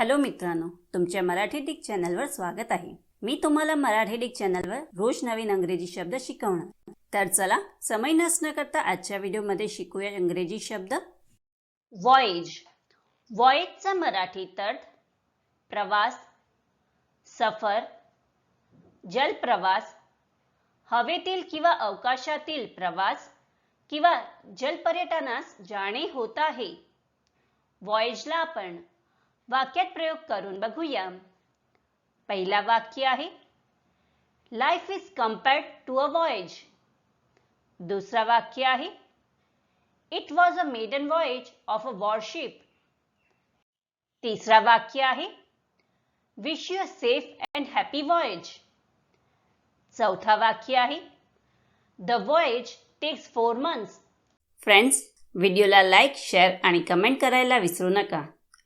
Hello मित्रांनो तुमच्या Marathi Dick चॅनलवर स्वागत आहे. मी तुम्हाला मराठी डिक चॅनलवर रोज नवीन अंग्रेजी शब्द शिकवणार. तर चला समय नसणं करता आजच्या व्हिडिओमध्ये शिकूया इंग्रजी शब्द. वॉयज वॉयजचा मराठी अर्थ प्रवास सफर जलप्रवास हवेतील किंवा अवकाशातील प्रवास किंवा जलपर्यटनास जाणे होत आहे. वॉयजला आपण वाक्यात प्रयोग करून बघूया. पहिला वाक्य आहे life is compared to a voyage दुसरा वाक्य आहे it was a maiden voyage of a warship तिसरा वाक्य आहे wish you a safe and happy voyage चौथा वाक्य आहे the voyage takes four months friends व्हिडिओला लाईक शेअर आणि कमेंट करायला विसरू नका.